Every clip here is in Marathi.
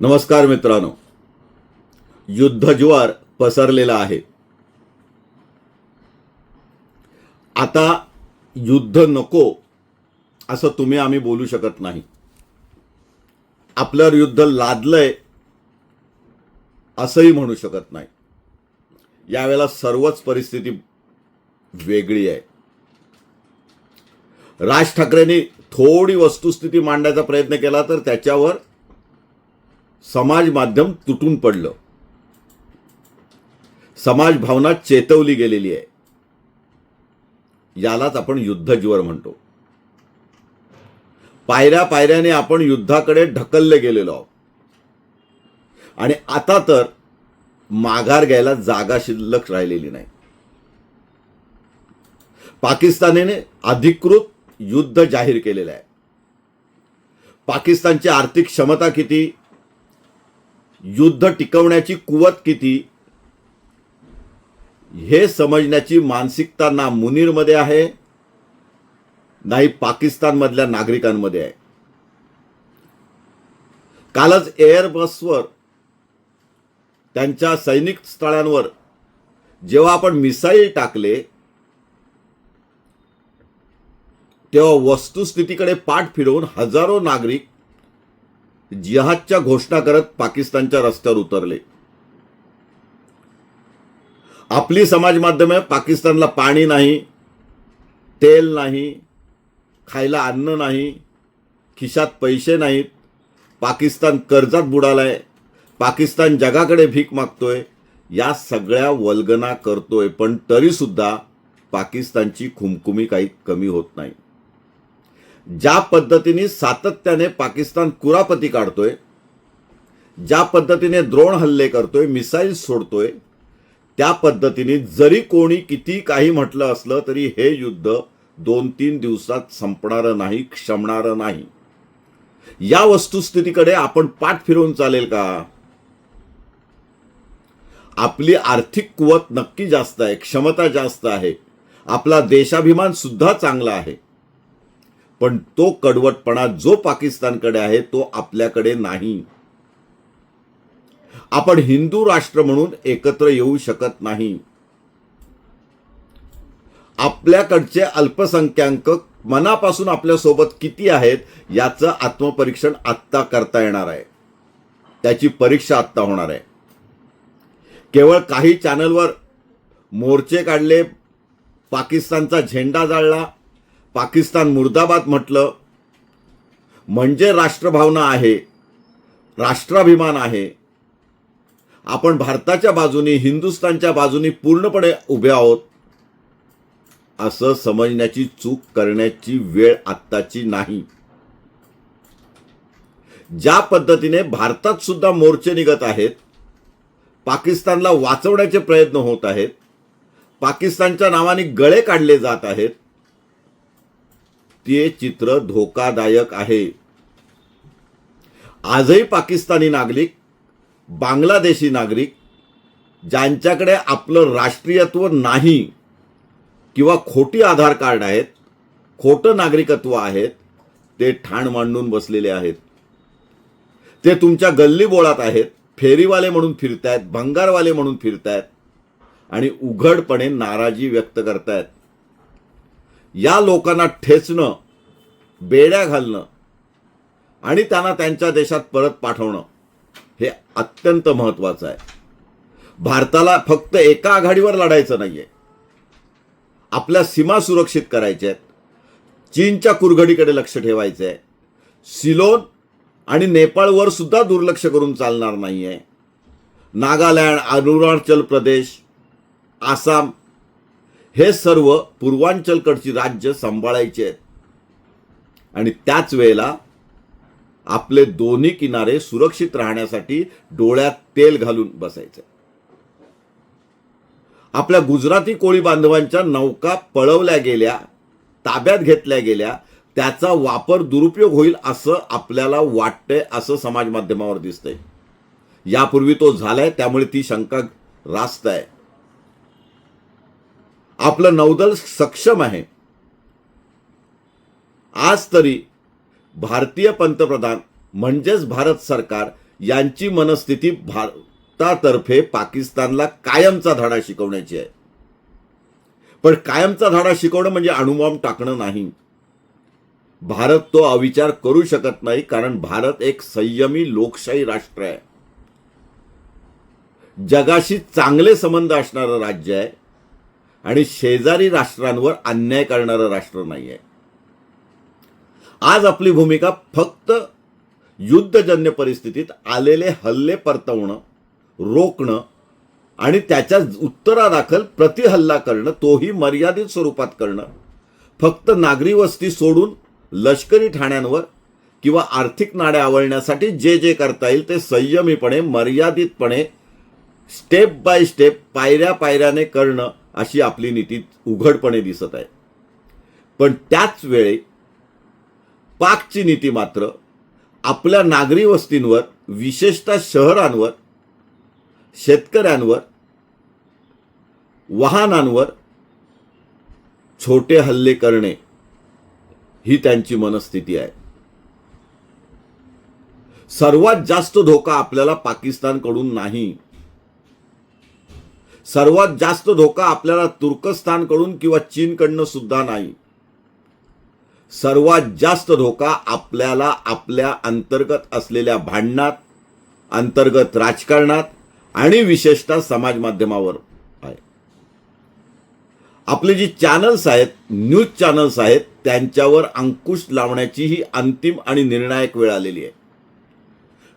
नमस्कार मित्रांनो. युद्धज्वार पसरलेला आहे. आता युद्ध नको असं तुम्ही आम्ही बोलू शकत नाही. आपल्यावर युद्ध लादलंय असंही म्हणू शकत नाही. यावेळेला सर्वच परिस्थिती वेगळी आहे. राज ठाकरेंनी थोडी वस्तुस्थिती मांडण्याचा प्रयत्न केला तर त्याच्यावर समाज माध्यम तुटून पडलं. समाज भावना चेतवली गेलेली आहे. यालाच आपण युद्धज्वर म्हणतो. पायऱ्या पायऱ्याने आपण युद्धाकडे ढकलले गेलेलो आहोत. आणि आता तर माघार घ्यायला जागा शिल्लक राहिलेली नाही. पाकिस्तानने अधिकृत युद्ध जाहीर केलेलं आहे. पाकिस्तानची आर्थिक क्षमता किती युद्ध टिकवण्याची कुवत किती? हे समजण्याची मानसिकता ना मुनीरमध्ये आहे नाही पाकिस्तानमधल्या नागरिकांमध्ये आहे. कालच एअरबसवर त्यांच्या सैनिक स्थळांवर जेव्हा आपण मिसाईल टाकले तेव्हा वस्तुस्थितीकडे पाठ फिरवून हजारो नागरिक जिहादच्या घोषणा करत पाकिस्तानच्या रस्त्यावर उतरले. आपली समाज माध्यमे पाकिस्तानला पाणी नाही तेल नाही खायला अन्न नाही खिशात पैसे नाहीत पाकिस्तान कर्जात बुडालाय पाकिस्तान जगाकडे भीक मागतोय या सगळ्या वल्गना करतोय पण तरीसुद्धा पाकिस्तानची खुमखुमी काही कमी होत नाही. ज्या पद्धतीने सातत्याने पाकिस्तान कुरापती काढतोय ज्या पद्धतीने द्रोण हल्ले करतोय मिसाईल सोडतोय त्या पद्धतीने जरी कोणी किती काही म्हटलं असलं तरी हे युद्ध दोन तीन दिवसात संपणारं नाही क्षमणारं नाही. या वस्तुस्थितीकडे आपण पाठ फिरवून चालेल का? आपली आर्थिक कुवत नक्की जास्त आहे क्षमता जास्त आहे. आपला देशाभिमान सुद्धा चांगला आहे. पण तो कडवटपणा जो पाकिस्तानकडे आहे तो आपल्याकडे नाही. आपण हिंदू राष्ट्र म्हणून एकत्र येऊ शकत नाही. आपल्याकडचे अल्पसंख्याक मनापासून आपल्यासोबत किती आहेत याचं आत्मपरीक्षण आत्ता करता येणार आहे. त्याची परीक्षा आत्ता होणार आहे. केवळ काही चॅनलवर मोर्चे काढले पाकिस्तानचा झेंडा जाळला पाकिस्तान मुर्दाबाद म्हटलं म्हणजे राष्ट्रभावना आहे राष्ट्राभिमान आहे. आपण भारताच्या बाजूनी हिंदुस्थानच्या बाजूनी पूर्णपणे उभे आहोत असं समजण्याची चूक करण्याची वेळ आत्ताची नाही. ज्या पद्धतीने भारतात सुद्धा मोर्चे निघत आहेत पाकिस्तानला वाचवण्याचे प्रयत्न होत आहेत पाकिस्तानच्या नावाने गळे काढले जात आहेत ते चित्र धोकादायक आहे. आजही पाकिस्तानी नागरिक बांगलादेशी नागरिक ज्यांच्याकडे आपलं राष्ट्रीयत्व नाही किंवा खोटी आधार कार्ड आहेत खोटं नागरिकत्व आहेत ते ठाण मांडून बसलेले आहेत. ते तुमच्या गल्ली बोळात आहेत फेरीवाले म्हणून फिरतायत भंगारवाले म्हणून फिरतायत आणि उघडपणे नाराजी व्यक्त करतायत. या लोकांना ठेचणं बेड्या घालणं आणि त्यांना त्यांच्या देशात परत पाठवणं हे अत्यंत महत्त्वाचं आहे. भारताला फक्त एका आघाडीवर लढायचं नाही आहे आपल्या सीमा सुरक्षित करायच्या आहेत. चीनच्या कुरघडीकडे लक्ष ठेवायचं आहे. सिलोन आणि नेपाळवर सुद्धा दुर्लक्ष करून चालणार नाही आहे नागालँड अरुणाचल प्रदेश आसाम हे सर्व पूर्वांचलकडची राज्य सांभाळायचे आहेत. आणि त्याच वेळेला आपले दोन्ही किनारे सुरक्षित राहण्यासाठी डोळ्यात तेल घालून बसायचं. आपल्या गुजराती कोळी बांधवांच्या नौका पळवल्या गेल्या ताब्यात घेतल्या गेल्या त्याचा वापर दुरुपयोग होईल असं आपल्याला वाटतंय असं समाज माध्यमावर दिसतंय. यापूर्वी तो झालाय त्यामुळे ती शंका रास्त आहे. आपलं नौदल सक्षम आहे. आज तरी भारतीय पंतप्रधान म्हणजेच भारत सरकार यांची मनस्थिती भारतातर्फे पाकिस्तानला कायमचा धडा शिकवण्याची आहे. पण कायमचा धडा शिकवणं म्हणजे अणुबॉम्ब टाकणं नाही. भारत तो अविचार करू शकत नाही कारण भारत एक संयमी लोकशाही राष्ट्र आहे. जगाशी चांगले संबंध असणारं राज्य आहे. आणि शेजारी राष्ट्रांवर अन्याय करणारं राष्ट्र नाही आहे आज आपली भूमिका फक्त युद्धजन्य परिस्थितीत आलेले हल्ले परतवणं रोखणं आणि त्याच्या उत्तरादाखल प्रतिहल्ला करणं तोही मर्यादित स्वरूपात करणं फक्त नागरी वस्ती सोडून लष्करी ठाण्यांवर किंवा आर्थिक नाड्या आवळण्यासाठी जे जे करता येईल ते संयमीपणे मर्यादितपणे स्टेप बाय स्टेप पायऱ्या पायऱ्याने करणं अशी आपली नीती उघडपणे दिसत आहे. पण त्याच वेळी पाकची नीती मात्र आपल्या नागरी वस्तींवर विशेषतः शहरांवर शेतकऱ्यांवर वाहनांवर छोटे हल्ले करणे ही त्यांची मनस्थिती आहे. सर्वात जास्त धोका आपल्याला पाकिस्तानकडून नाही सर्वात जास्त धोका आपल्याला तुर्कस्तानकडून किंवा चीनकडनं सुद्धा नाही. सर्वात जास्त धोका आपल्याला आपल्या अंतर्गत असलेल्या भांडणात अंतर्गत राजकारणात आणि विशेषतः समाज माध्यमावर आहे. आपले जी चॅनल्स आहेत न्यूज चॅनल्स आहेत त्यांच्यावर अंकुश लावण्याची ही अंतिम आणि निर्णायक वेळ आलेली आहे.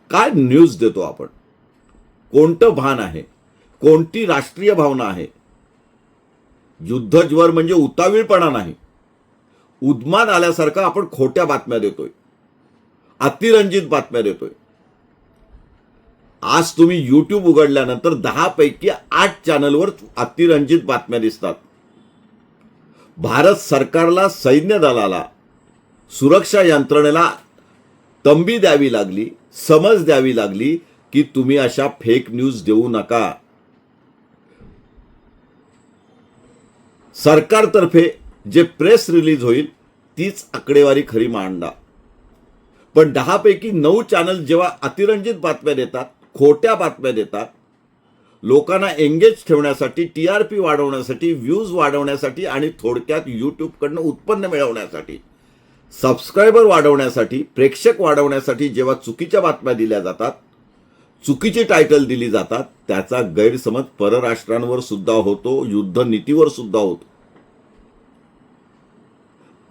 काय न्यूज देतो आपण? कोणतं भान आहे? कोणती राष्ट्रीय भावना आहे? युद्धज्वर म्हणजे उतावीळपणा नाही. उद्मान आल्यासारखं आपण खोट्या बातम्या देतोय. अतिरंजित बातम्या देतोय. आज तुम्ही यूट्यूब उघडल्यानंतर दहा पैकी आठ चॅनलवर अतिरंजित बातम्या दिसतात. भारत सरकारला सैन्य दलाला सुरक्षा यंत्रणेला तंबी द्यावी लागली समज द्यावी लागली की तुम्ही अशा फेक न्यूज देऊ नका. सरकारतर्फे जे प्रेस रिलीज होईल तीच आकडेवारी खरी मांडा. पण दहापैकी नऊ चॅनल जेव्हा अतिरंजित बातम्या देतात खोट्या बातम्या देतात लोकांना एंगेज ठेवण्यासाठी टी आर पी वाढवण्यासाठी व्ह्यूज वाढवण्यासाठी आणि थोडक्यात यूट्यूबकडनं उत्पन्न मिळवण्यासाठी सबस्क्रायबर वाढवण्यासाठी प्रेक्षक वाढवण्यासाठी जेव्हा चुकीच्या बातम्या दिल्या जातात चुकीची टायटल दिली जातात त्याचा गैरसमज परराष्ट्रांवर सुद्धा होतो युद्ध नीतीवर सुद्धा होतो.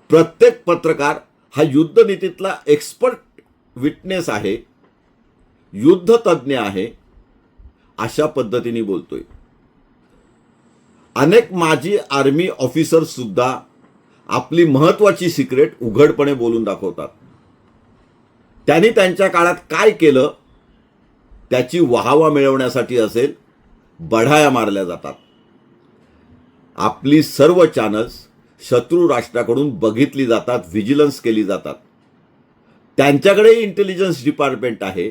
प्रत्येक पत्रकार हा युद्ध नीतीतला एक्सपर्ट विटनेस आहे युद्ध तज्ज्ञ आहे अशा पद्धतीने बोलतोय. अनेक माजी आर्मी ऑफिसर सुद्धा आपली महत्वाची सिक्रेट उघडपणे बोलून दाखवतात. त्यांनी त्यांच्या काळात काय केलं? त्याची वाहवा मिळवण्यासाठी असेल बढाया मारल्या जातात. आपली सर्व चॅनल्स शत्रू राष्ट्राकडून बघितली जातात व्हिजिलन्स केली जातात. त्यांच्याकडे इंटेलिजन्स डिपार्टमेंट आहे.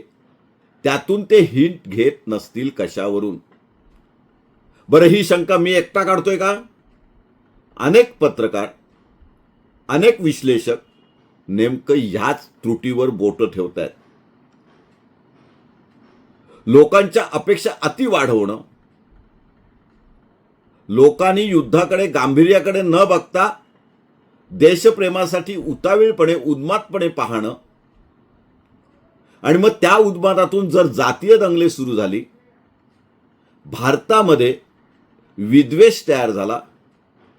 त्यातून ते हिंट घेत नसतील कशावरून. बरं ही शंका मी एकटा काढतोय का? अनेक पत्रकार अनेक विश्लेषक नेमकं ह्याच त्रुटीवर बोटं ठेवत आहेत लोकांच्या अपेक्षा अति वाढवणं. लोकांनी युद्धाकडे गांभीर्याकडे न बघता देशप्रेमासाठी उतावीळपणे उन्मादपणे पाहणं. आणि मग त्या उन्मादातून जर जातीय दंगले सुरू झाली भारतामध्ये विद्वेष तयार झाला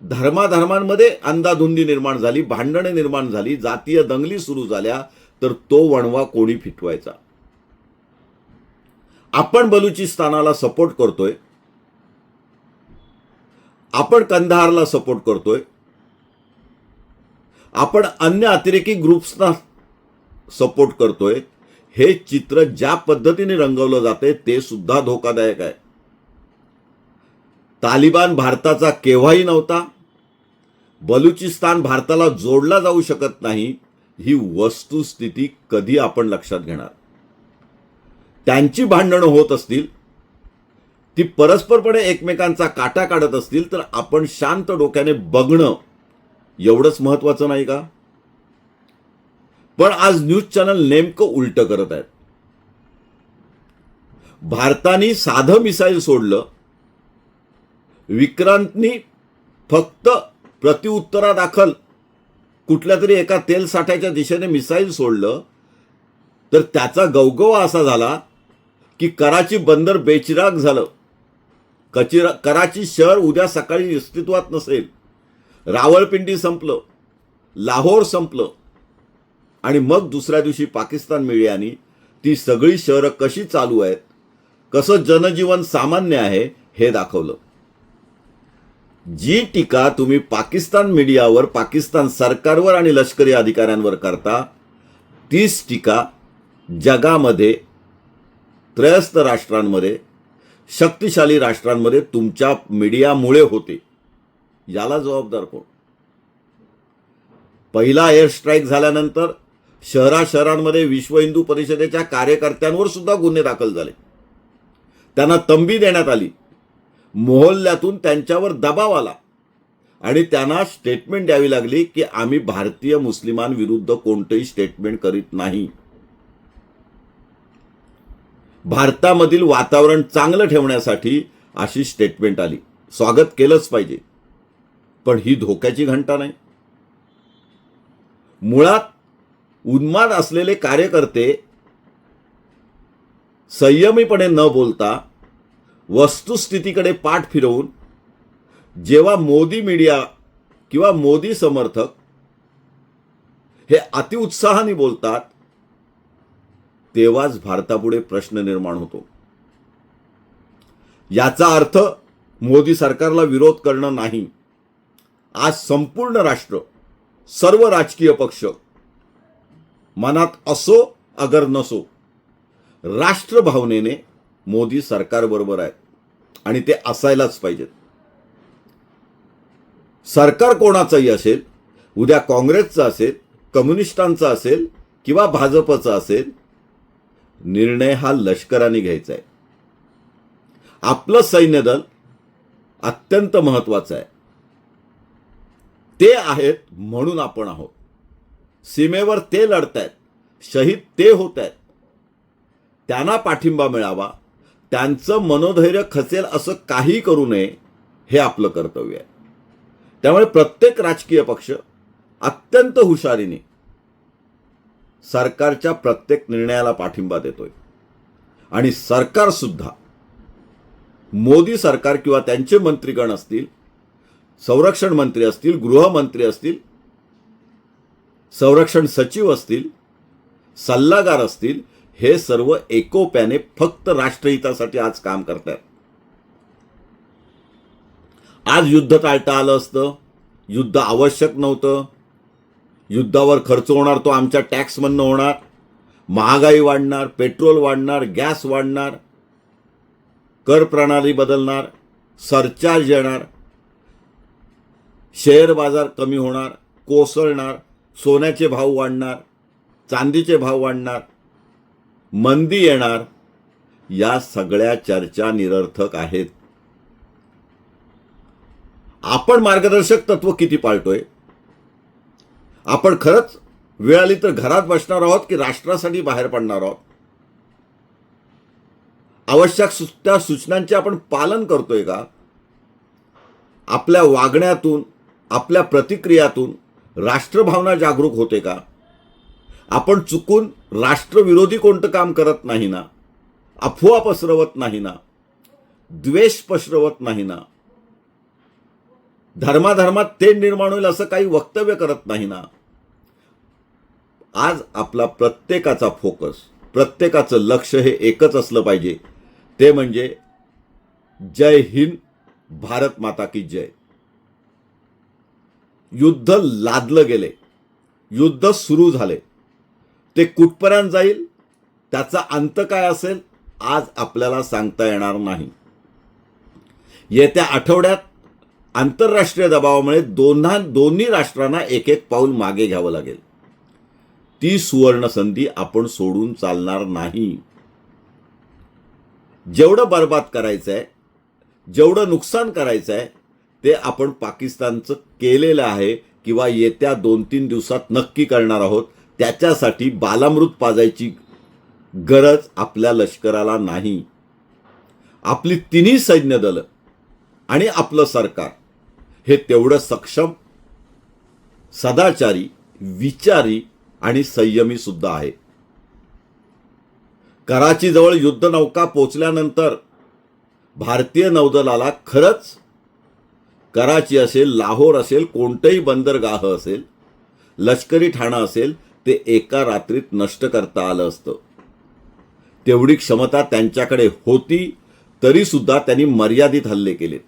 धर्माधर्मांमध्ये अंधाधुंदी निर्माण झाली भांडणे निर्माण झाली जातीय दंगली सुरू झाल्या तर तो वणवा कोणी फिटवायचा? आपण बलुचिस्तानाला सपोर्ट करतोय. आपण कंधारला सपोर्ट करतोय. आपण अन्य अतिरेकी ग्रुप्सना सपोर्ट करतोय. हे चित्र ज्या पद्धतीने रंगवलं जाते ते सुद्धा धोकादायक आहे. तालिबान भारताचा केव्हाही नव्हता. बलुचिस्तान भारताला जोडला जाऊ शकत नाही. ही वस्तुस्थिती कधी आपण लक्षात घेणार? त्यांची भांडणं होत असतील ती परस्परपणे एकमेकांचा काटा काढत असतील तर आपण शांत डोक्याने बघणं एवढंच महत्वाचं नाही का? पण आज न्यूज चॅनल नेमकं उलटं करत आहेत. भारताने साधं मिसाईल सोडलं. विक्रांतनी फक्त प्रतिउत्तरादाखल कुठल्या तरी एका तेल साठ्याच्या दिशेने मिसाईल सोडलं तर त्याचा गवगवा असा झाला की कराची बंदर बेचिराग झालं. कचिरा कराची शहर उद्या सकाळी अस्तित्वात नसेल. रावळपिंडी संपलं. लाहोर संपलं. आणि मग दुसऱ्या दिवशी पाकिस्तान मीडियानी ती सगळी शहरं कशी चालू आहेत कसं जनजीवन सामान्य आहे हे दाखवलं. जी टीका तुम्ही पाकिस्तान मीडियावर पाकिस्तान सरकारवर आणि लष्करी अधिकाऱ्यांवर करता तीच टीका जगामध्ये त्रयस्थ राष्ट्रांमध्ये शक्तिशाली राष्ट्रांमध्ये तुमच्या मीडियामुळे होते. याला जबाबदार कोण? पहिला एअर स्ट्राईक झाल्यानंतर शहरा शहरांमध्ये विश्व हिंदू परिषदेच्या कार्यकर्त्यांवर सुद्धा गुन्हे दाखल झाले. त्यांना तंबी देण्यात आली. मोहल्ल्यातून त्यांच्यावर दबाव आला. आणि त्यांना स्टेटमेंट द्यावी लागली की आम्ही भारतीय मुस्लिमांविरुद्ध कोणतंही स्टेटमेंट करीत नाही. भारतामधील वातावरण चांगलं ठेवण्यासाठी अशी स्टेटमेंट आली. स्वागत केलंच पाहिजे. पण ही धोक्याची घंटा नाही. मुळात उन्माद असलेले कार्यकर्ते संयमीपणे न बोलता वस्तुस्थितीकडे पाठ फिरवून जेव्हा मोदी मीडिया किंवा मोदी समर्थक हे अतिउत्साहाने बोलतात तेव्हाच भारतापुढे प्रश्न निर्माण होतो. याचा अर्थ मोदी सरकारला विरोध करणं नाही. आज संपूर्ण राष्ट्र सर्व राजकीय पक्ष मनात असो अगर नसो राष्ट्रभावनेने मोदी सरकारबरोबर आहेत आणि ते असायलाच पाहिजेत. सरकार कोणाचंही असेल उद्या काँग्रेसचं असेल कम्युनिस्टांचा असेल किंवा भाजपचा असेल निर्णय हा लष्कराने घ्यायचा आहे. आपलं सैन्यदल अत्यंत महत्वाचं आहे. ते आहेत म्हणून आपण आहोत. सीमेवर ते लढतायत शहीद ते होत आहेत त्यांना पाठिंबा मिळावा त्यांचं मनोधैर्य खचेल असं काही करू नये हे आपलं कर्तव्य आहे. त्यामुळे प्रत्येक राजकीय पक्ष अत्यंत हुशारीने सरकारच्या प्रत्येक निर्णयाला पाठिंबा देतोय. आणि सरकार सुद्धा मोदी सरकार किंवा त्यांचे मंत्रीगण असतील संरक्षण मंत्री असतील गृहमंत्री असतील संरक्षण सचिव असतील सल्लागार असतील हे सर्व एकोप्याने फक्त राष्ट्रहितासाठी आज काम करतात आज युद्ध टाळता आलं असतं युद्ध आवश्यक नव्हतं युद्धावर खर्च होणार तो आमच्या टॅक्समधनं होणार महागाई वाढणार पेट्रोल वाढणार गॅस वाढणार कर प्रणाली बदलणार सरचार्ज येणार शेअर बाजार कमी होणार कोसळणार सोन्याचे भाव वाढणार चांदीचे भाव वाढणार मंदी येणार या सगळ्या चर्चा निरर्थक आहेत. आपण मार्गदर्शक तत्व किती पाळतोय? आपण खरंच वेळ आली तर घरात बसणार आहोत की राष्ट्रासाठी बाहेर पडणार आहोत? आवश्यक त्या सूचनांचे आपण पालन करतोय का? आपल्या वागण्यातून आपल्या प्रतिक्रियातून राष्ट्रभावना जागरूक होते का? आपण चुकून राष्ट्रविरोधी कोणतं काम करत नाही ना? अफवा पसरवत नाही ना? द्वेष पसरवत नाही ना? धर्माधर्मात ते निर्माण होईल असं काही वक्तव्य करत नाही ना? आज आपला प्रत्येकाचा फोकस प्रत्येकाचं लक्ष हे एकच असलं पाहिजे. ते म्हणजे जय हिंद भारत माता की जय. युद्ध लादलं गेले. युद्ध सुरू झाले. ते कुठपर्यंत जाईल त्याचा अंत काय असेल आज आपल्याला सांगता येणार नाही. येत्या आठवड्यात आंतरराष्ट्रीय दबावामुळे दोन्हा दोन्ही राष्ट्रांना एक एक पाऊल मागे घ्यावं लागेल. ती सुवर्ण संधी आपण सोडून चालणार नाही. जेवढं बर्बाद करायचं आहे जेवढं नुकसान करायचं आहे ते आपण पाकिस्तानचं केलेलं आहे किंवा येत्या दोन तीन दिवसात नक्की करणार आहोत. त्याच्यासाठी बालामृत पाजायची गरज आपल्या लष्कराला नाही. आपली तिन्ही सैन्य दलं आणि आपलं सरकार हे तेवढं सक्षम सदाचारी विचारी आणि संयमी सुद्धा आहे. कराचीजवळ युद्धनौका पोचल्यानंतर भारतीय नौदलाला खरंच कराची असेल लाहोर असेल कोणतंही बंदरगाह असेल लष्करी ठाणं असेल ते एका रात्रीत नष्ट करता आलं असतं. तेवढी क्षमता त्यांच्याकडे होती तरी सुद्धा त्यांनी मर्यादित हल्ले केले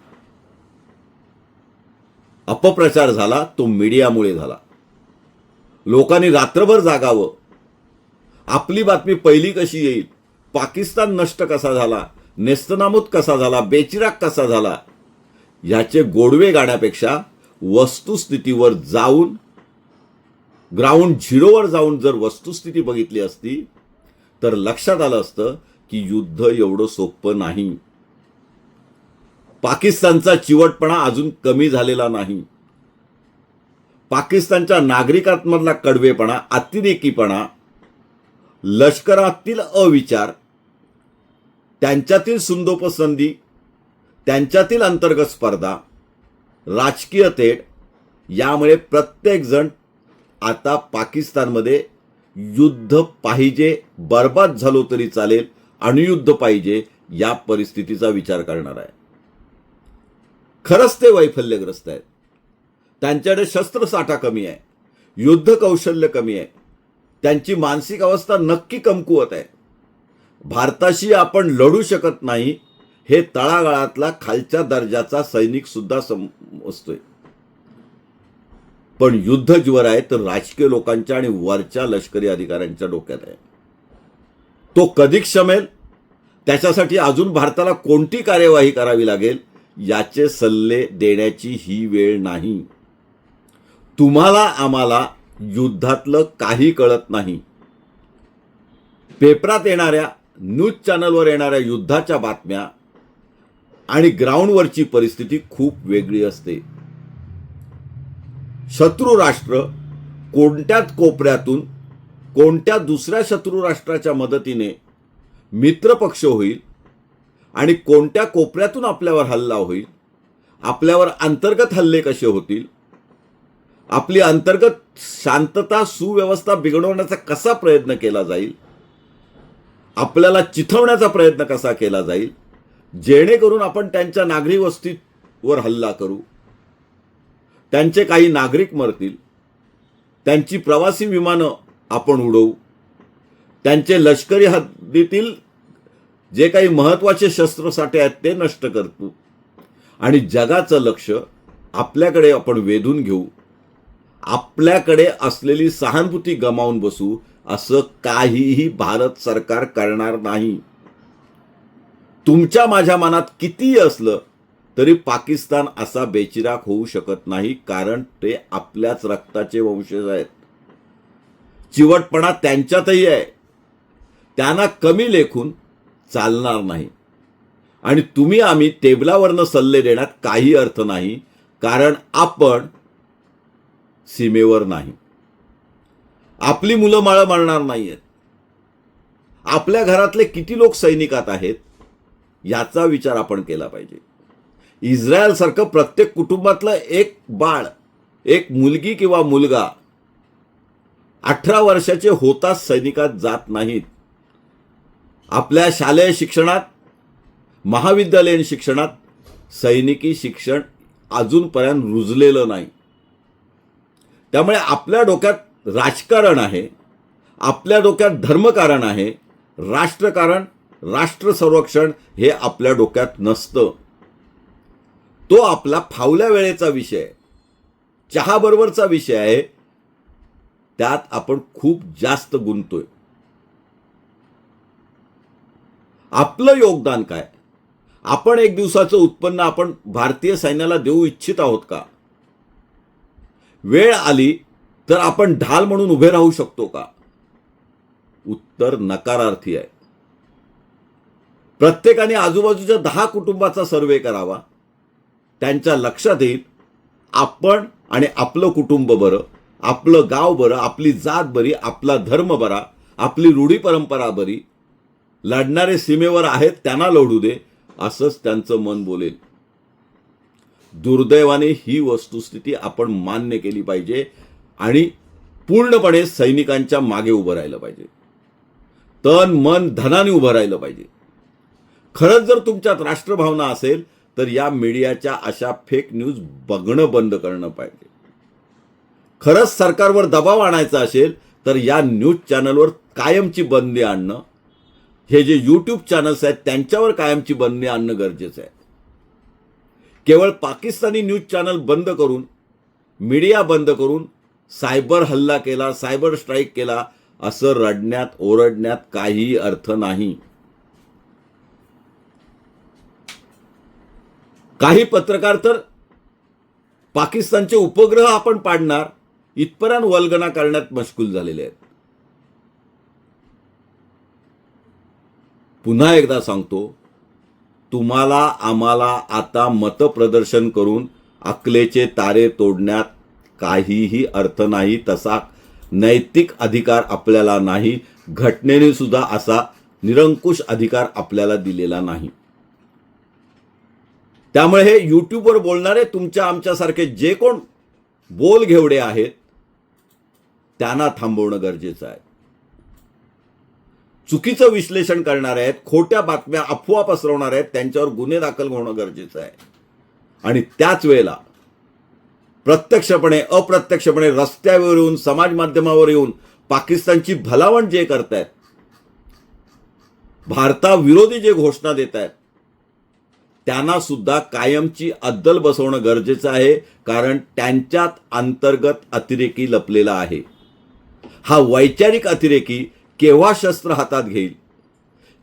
अपप्रचार झाला तो मीडियामुळे झाला. लोकांनी रात्रभर जागावं. आपली बातमी पहिली कशी येईल? पाकिस्तान नष्ट कसा झाला? नेस्तनामूत कसा झाला? बेचिराग कसा झाला? याचे गोडवे गाण्यापेक्षा वस्तुस्थितीवर जाऊन ग्राउंड झिरोवर जाऊन जर वस्तुस्थिती बघितली असती तर लक्षात आलं असतं की युद्ध एवढं सोपं नाही. पाकिस्तानचा चिवटपणा अजून कमी झालेला नाही. पाकिस्तानच्या नागरिकांमधला कडवेपणा अतिरेकीपणा लष्करातील अविचार त्यांच्यातील सुंदोपसंधी त्यांच्यातील अंतर्गत स्पर्धा राजकीय तेढ यामुळे प्रत्येकजण आता पाकिस्तानमध्ये युद्ध पाहिजे बर्बाद झालो तरी चालेल अणुयुद्ध पाहिजे या परिस्थितीचा विचार करणार आहे. खरंच ते वैफल्यग्रस्त आहेत. त्यांच्याकडे शस्त्रसाठा कमी आहे. युद्ध कौशल्य कमी आहे. त्यांची मानसिक अवस्था नक्की कमकुवत आहे. भारताशी आपण लढू शकत नाही हे तळागाळातला खालच्या दर्जाचा सैनिक सुद्धा समजतोय पण युद्ध ज्वर आहे तर राजकीय लोकांच्या आणि वरच्या लष्करी अधिकाऱ्यांच्या डोक्यात आहे. तो कधी क्षमेल? त्याच्यासाठी अजून भारताला कोणती कार्यवाही करावी लागेल? याचे सल्ले देण्याची ही वेळ नाही. तुम्हाला आम्हाला युद्धातलं काही कळत नाही. पेपरात येणाऱ्या न्यूज चॅनलवर येणाऱ्या युद्धाच्या बातम्या आणि ग्राउंडवरची परिस्थिती खूप वेगळी असते. शत्रू राष्ट्र कोणत्याच कोपऱ्यातून कोणत्या दुसऱ्या शत्रू राष्ट्राच्या मदतीने मित्रपक्ष होईल आणि कोणत्या कोपऱ्यातून आपल्यावर हल्ला होईल आपल्यावर अंतर्गत हल्ले कसे होतील आपली अंतर्गत शांतता सुव्यवस्था बिघडवण्याचा कसा प्रयत्न केला जाईल? आपल्याला चिथवण्याचा प्रयत्न कसा केला जाईल? जेणेकरून आपण त्यांच्या नागरी वस्तीवर हल्ला करू. त्यांचे काही नागरिक मरतील. त्यांची प्रवासी विमानं आपण उडवू. त्यांचे लष्करी हद्दीतील जे काही महत्त्वाचे शस्त्रसाठे आहेत ते नष्ट करतो आणि जगाचं लक्ष आपल्याकडे आपण वेधून घेऊ. आपल्याकडे असलेली सहानुभूती गमावून बसू असं काहीही भारत सरकार करणार नाही. तुमच्या माझ्या मनात कितीही असलं तरी पाकिस्तान असा बेचिराग होऊ शकत नाही कारण ते आपल्याच रक्ताचे वंशज आहेत. चिवटपणा त्यांच्यातही आहे. त्यांना कमी लेखून चालणार नाही. आणि तुम्ही आम्ही टेबलावरनं सल्ले देण्यात काही अर्थ नाही कारण आपण सीमेवर नाही. आपली मुलं माळं मारणार नाही आहेत आपल्या घरातले किती लोक सैनिकात आहेत याचा विचार आपण केला पाहिजे. इस्रायलसारखं प्रत्येक कुटुंबातलं एक बाळ एक मुलगी किंवा मुलगा अठरा वर्षाचे होताच सैनिकात जात नाहीत. आपल्या शालेय शिक्षणात महाविद्यालयीन शिक्षणात सैनिकी शिक्षण अजूनपर्यंत रुजलेलं नाही. त्यामुळे आपल्या डोक्यात राजकारण आहे आपल्या डोक्यात धर्मकारण आहे राष्ट्रकारण राष्ट्र संरक्षण हे आपल्या डोक्यात नसतं. तो आपला फावल्या वेळेचा विषय चहाबरोबरचा विषय आहे. त्यात आपण खूप जास्त गुंतोय. आपलं योगदान काय? आपण एक दिवसाचं उत्पन्न आपण भारतीय सैन्याला देऊ इच्छित आहोत का? वेळ आली तर आपण ढाल म्हणून उभे राहू शकतो का? उत्तर नकारार्थी आहे. प्रत्येकाने आजूबाजूच्या दहा कुटुंबाचा सर्वे करावा. त्यांच्या लक्षात येईल आपण आणि आपलं कुटुंब बरं आपलं गाव बरं आपली जात बरी आपला धर्म बरा आपली रूढी परंपरा बरी. लढणारे सीमेवर आहेत त्यांना लढू दे असंच त्यांचं मन बोलेल. दुर्दैवाने ही वस्तुस्थिती आपण मान्य केली पाहिजे आणि पूर्णपणे सैनिकांच्या मागे उभं राहिलं पाहिजे. तन मन धनाने उभं राहिलं पाहिजे. खरंच जर तुमच्यात राष्ट्रभावना असेल तर या मीडियाच्या अशा फेक न्यूज बघणं बंद करणं पाहिजे. खरंच सरकारवर दबाव आणायचा असेल तर या न्यूज चॅनलवर कायमची बंदी आणणं हे जे यूट्यूब चॅनल्स आहेत त्यांच्यावर कायमची बंदी आणणं गरजेचं आहे. केवळ पाकिस्तानी न्यूज चॅनल बंद करून मीडिया बंद करून सायबर हल्ला केला सायबर स्ट्राईक केला असं रडण्यात ओरडण्यात काही अर्थ नाही. काही पत्रकार तर पाकिस्तानचे उपग्रह आपण पाडणार इथपर्यंत वल्गना करण्यात मशगूल झालेले आहेत. पुन्हा एकदा सांगतो तुम्हाला आम्हाला आता मतप्रदर्शन करून अकलेचे तारे तोडण्यात काहीही अर्थ नाही तसा नैतिक अधिकार आपल्याला नाही घटनेने सुद्धा असा निरंकुश अधिकार आपल्याला दिलेला नाही. त्यामुळे हे यूट्यूबवर बोलणारे तुमच्या आमच्यासारखे जे कोण बोल घेवडे आहेत त्यांना थांबवणं गरजेचं आहे. चुकीचं विश्लेषण करणार आहेत खोट्या बातम्या अफवा पसरवणार आहेत त्यांच्यावर गुन्हे दाखल होणं गरजेचं आहे. आणि त्याच वेळेला प्रत्यक्षपणे अप्रत्यक्षपणे रस्त्यावर येऊन समाज माध्यमावर येऊन पाकिस्तानची भलावण जे करतायत भारताविरोधी जे घोषणा देत आहेत त्यांना सुद्धा कायमची अद्दल बसवणं गरजेचं आहे कारण त्यांच्यात अंतर्गत अतिरेकी लपलेला आहे. हा वैचारिक अतिरेकी केव्हा शस्त्र हातात घेईल?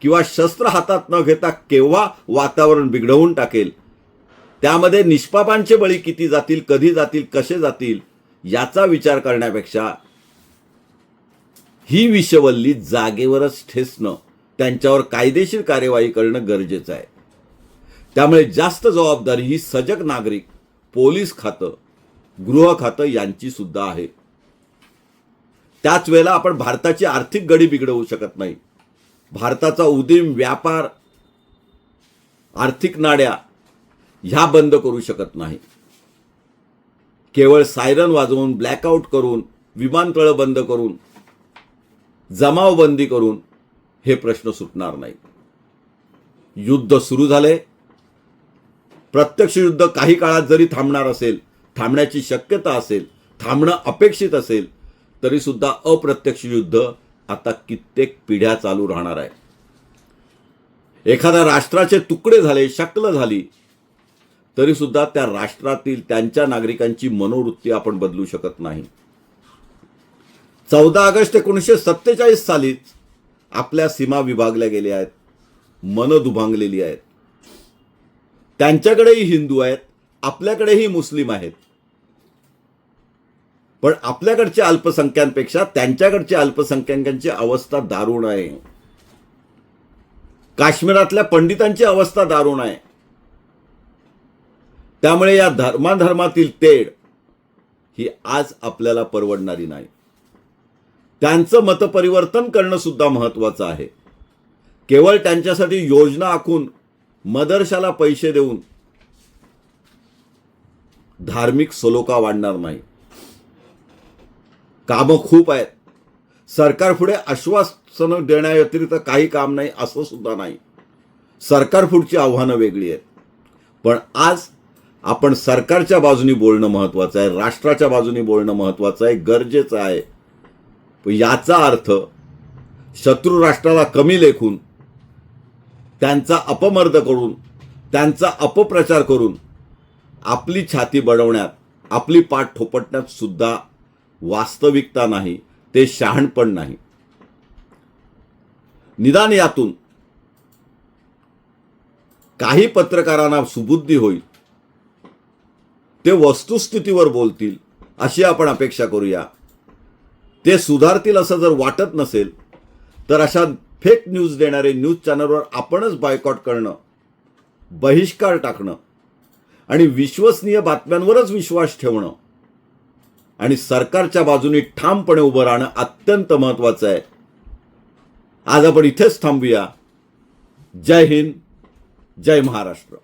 किंवा शस्त्र हातात न घेता केव्हा वातावरण बिघडवून टाकेल? त्यामध्ये निष्पापांचे बळी किती जातील कधी जातील कसे जातील याचा विचार करण्यापेक्षा ही विषवल्ली जागेवरच ठेसणं त्यांच्यावर कायदेशीर कार्यवाही करणं गरजेचं आहे. त्यामुळे जास्त जबाबदारी ही सजग नागरिक पोलीस खातं गृह खातं यांची सुद्धा आहे. त्याच वेळेला आपण भारताची आर्थिक गडी बिघडवू शकत नाही. भारताचा उदीम व्यापार आर्थिक नाड्या ह्या बंद करू शकत नाही. केवळ सायरन वाजवून ब्लॅकआउट करून विमानतळं बंद करून जमावबंदी करून हे प्रश्न सुटणार नाही. युद्ध सुरू झाले. प्रत्यक्ष युद्ध काही काळात जरी थांबणार असेल थांबण्याची शक्यता असेल थांबणं अपेक्षित असेल तरी सुद्धा अप्रत्यक्ष युद्ध आता कित्येक पिढ्या चालू राहणार आहे. एखाद्या राष्ट्राचे तुकडे झाले शक्ल झाली तरी सुद्धा त्या राष्ट्रातील त्यांच्या नागरिकांची मनोवृत्ती आपण बदलू शकत नाही. चौदा ऑगस्ट एकोणीसशे सत्तेचाळीस सालीच आपल्या सीमा विभागल्या गेल्या आहेत. मन दुभांगलेली आहेत. त्यांच्याकडेही हिंदू आहेत आपल्याकडेही मुस्लिम आहेत. पण आपल्याकडच्या अल्पसंख्यांपेक्षा त्यांच्याकडच्या अल्पसंख्याकांची अवस्था दारुण आहे. काश्मीरातल्या पंडितांची अवस्था दारुण आहे. त्यामुळे या धर्माधर्मातील तेढ ही आज आपल्याला परवडणारी नाही. त्यांचं मतपरिवर्तन करणं सुद्धा महत्वाचं आहे. केवळ त्यांच्यासाठी योजना आखून मदरशाला पैसे देऊन धार्मिक सलोका वाढणार नाही. कामं खूप आहेत. सरकार पुढे आश्वासनं देण्याव्यतिरिक्त काही काम नाही असं सुद्धा नाही. सरकार पुढची आव्हानं वेगळी आहेत. पण आज आपण सरकारच्या बाजूनी बोलणं महत्त्वाचं आहे राष्ट्राच्या बाजूनी बोलणं महत्त्वाचं आहे गरजेचं आहे. पण याचा अर्थ शत्रू राष्ट्राला कमी लेखून त्यांचा अपमर्द करून त्यांचा अपप्रचार करून आपली छाती बडवण्यात आपली पाठ ठोपटण्यात सुद्धा वास्तविकता नाही ते शहाणपण नाही. निदान यातून काही पत्रकारांना सुबुद्धी होईल. ते वस्तुस्थितीवर बोलतील अशी आपण अपेक्षा करूया. ते सुधारतील असं जर वाटत नसेल तर अशा फेक न्यूज देणारे न्यूज चॅनलवर आपणच बायकॉट करणं बहिष्कार टाकणं आणि विश्वसनीय बातम्यांवरच विश्वास ठेवणं आणि सरकारच्या बाजूने ठामपणे उभं राहणं अत्यंत महत्त्वाचं आहे. आज आपण इथेच थांबूया. जय हिंद जय महाराष्ट्र.